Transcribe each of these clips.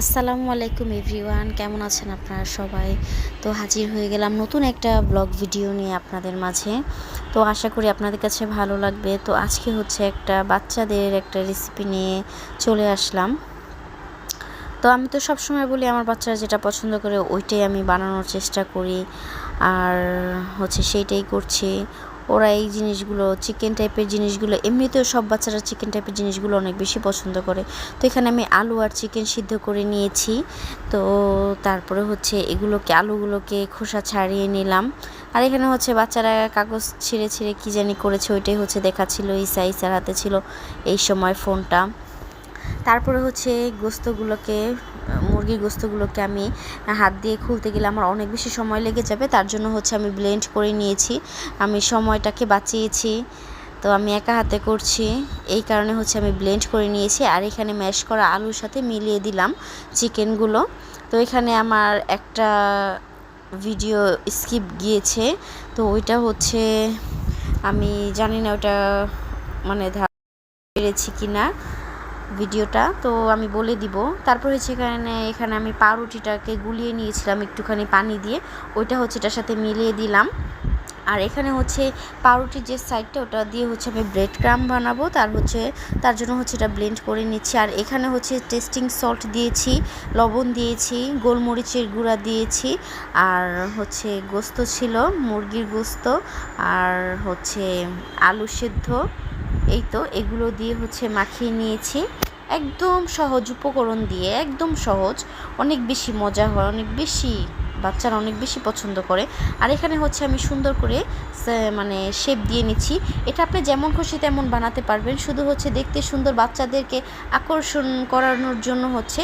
আসসালামু আলাইকুম এভরিওয়ান, কেমন আছেন আপনারা সবাই? তো হাজির হয়ে গেলাম নতুন একটা ব্লগ ভিডিও নিয়ে আপনাদের মাঝে। তো আশা করি আপনাদের কাছে ভালো লাগবে। তো আজকে হচ্ছে একটা বাচ্চাদের একটা রেসিপি নিয়ে চলে আসলাম। তো আমি তো সবসময় বলি আমার বাচ্চারা যেটা পছন্দ করে ওইটাই আমি বানানোর চেষ্টা করি। আর হচ্ছে সেইটাই করছি। ওরা এই জিনিসগুলো চিকেন টাইপের জিনিসগুলো, এমনিতেও সব বাচ্চারা চিকেন টাইপের জিনিসগুলো অনেক বেশি পছন্দ করে। তো এখানে আমি আলু আর চিকেন সিদ্ধ করে নিয়েছি। তো তারপরে হচ্ছে এগুলোকে, আলুগুলোকে খোসা ছাড়িয়ে নিলাম। আর এখানে হচ্ছে বাচ্চারা কাগজ ছিঁড়ে ছিঁড়ে কী জানি করেছে, ওইটাই হচ্ছে দেখাচ্ছিল, ইসা, ইসার হাতে ছিল এই সময় ফোনটা। তারপরে হচ্ছে গোস্তগুলোকে, মুরগির গোস্তগুলোকে আমি হাত দিয়ে খুলতে গেলে আমার অনেক বেশি সময় লেগে যাবে। তার জন্য হচ্ছে আমি ব্লেন্ড করে নিয়েছি। আমি সময়টাকে বাঁচিয়েছি। তো আমি একা হাতে করছি। এই কারণে হচ্ছে আমি ব্লেন্ড করে নিয়েছি। আর এখানে ম্যাশ করা আলুর সাথে মিলিয়ে দিলাম চিকেনগুলো তো এখানে আমার একটা ভিডিও স্কিপ গিয়েছে। তো ওইটা হচ্ছে, আমি জানি না ওটা মানে ধার পেরেছি কি না ভিডিওটা। তো আমি বলে দিব। তারপর হচ্ছে এখানে এখানে আমি পাউরুটিটাকে গুলিয়ে নিয়েছিলাম একটুখানি পানি দিয়ে। ওইটা হচ্ছে এটার সাথে মিলিয়ে দিলাম। আর এখানে হচ্ছে পাউরুটির যে সাইডটা ওটা দিয়ে হচ্ছে আমি ব্রেড ক্রাম বানাবো। তার হচ্ছে, তার জন্য হচ্ছে এটা ব্লেন্ড করে নিচ্ছি। আর এখানে হচ্ছে টেস্টিং সল্ট দিয়েছি, লবণ দিয়েছি, গোলমরিচের গুঁড়া দিয়েছি। আর হচ্ছে গোস্ত ছিল, মুরগির গোস্ত। আর হচ্ছে আলু সেদ্ধ। এই তো এগুলো দিয়ে হচ্ছে মাখিয়ে নিয়েছি। একদম সহজ উপকরণ দিয়ে, একদম সহজ। অনেক বেশি মজা হয়, অনেক বেশি বাচ্চারা অনেক বেশি পছন্দ করে। আর এখানে হচ্ছে আমি সুন্দর করে মানে শেপ দিয়ে নিচ্ছি। এটা আপনি যেমন খুশি তেমন বানাতে পারবেন। শুধু হচ্ছে দেখতে সুন্দর বাচ্চাদেরকে আকর্ষণ করানোর জন্য হচ্ছে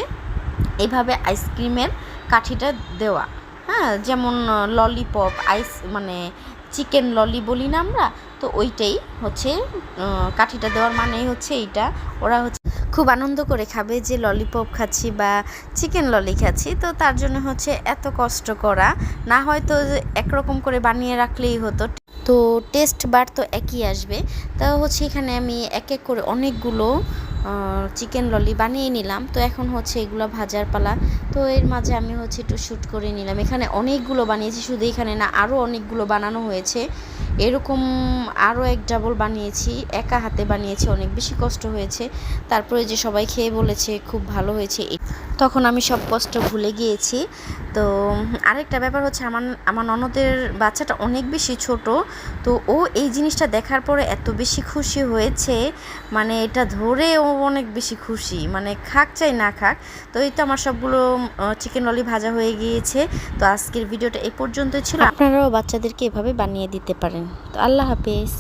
এইভাবে আইসক্রিমের কাঠিটা দেওয়া। হ্যাঁ যেমন ললিপপ আইস মানে চিকেন ললি বলি না আমরা, তো ওইটাই হচ্ছে কাঠিটা দেওয়ার মানেই হচ্ছে এইটা। ওরা হচ্ছে খুব আনন্দ করে খাবে যে ললিপপ খাচ্ছি বা চিকেন ললি খাচ্ছি, তো তার জন্য হচ্ছে এত কষ্ট করা। না হয়তো একরকম করে বানিয়ে রাখলেই হতো। তো টেস্ট বার তো একই আসবে। তা হচ্ছে এখানে আমি এক এক করে অনেকগুলো চিকেন ললি বানিয়ে নিলাম। তো এখন হচ্ছে এগুলো ভাজার পালা। তো এর মাঝে আমি হচ্ছে একটু শ্যুট করে নিলাম। এখানে অনেকগুলো বানিয়েছি, শুধু এখানে না আরও অনেকগুলো বানানো হয়েছে। এরকম আরও এক ডাবল বানিয়েছি, একা হাতে বানিয়েছি, অনেক বেশি কষ্ট হয়েছে। তারপরে যে সবাই খেয়ে বলেছে, খুব ভালো হয়েছে। তখন আমি সব কষ্ট ভুলে গিয়েছি। তো আরেকটা ব্যাপার হচ্ছে, আমার আমার ননদের বাচ্চাটা অনেক বেশি ছোট। তো ও এই জিনিসটা দেখার পরে এত বেশি খুশি হয়েছে। মানে এটা ধরে ও অনেক বেশি খুশি। মানে খাক চাই না খাক। তো এই তো আমার সবগুলো চিকেন ললি ভাজা হয়ে গিয়েছে। তো আজকের ভিডিওটা এ পর্যন্ত ছিল। আপনারাও বাচ্চাদেরকে এভাবে বানিয়ে দিতে পারেন। তো আল্লাহ হাফেজ।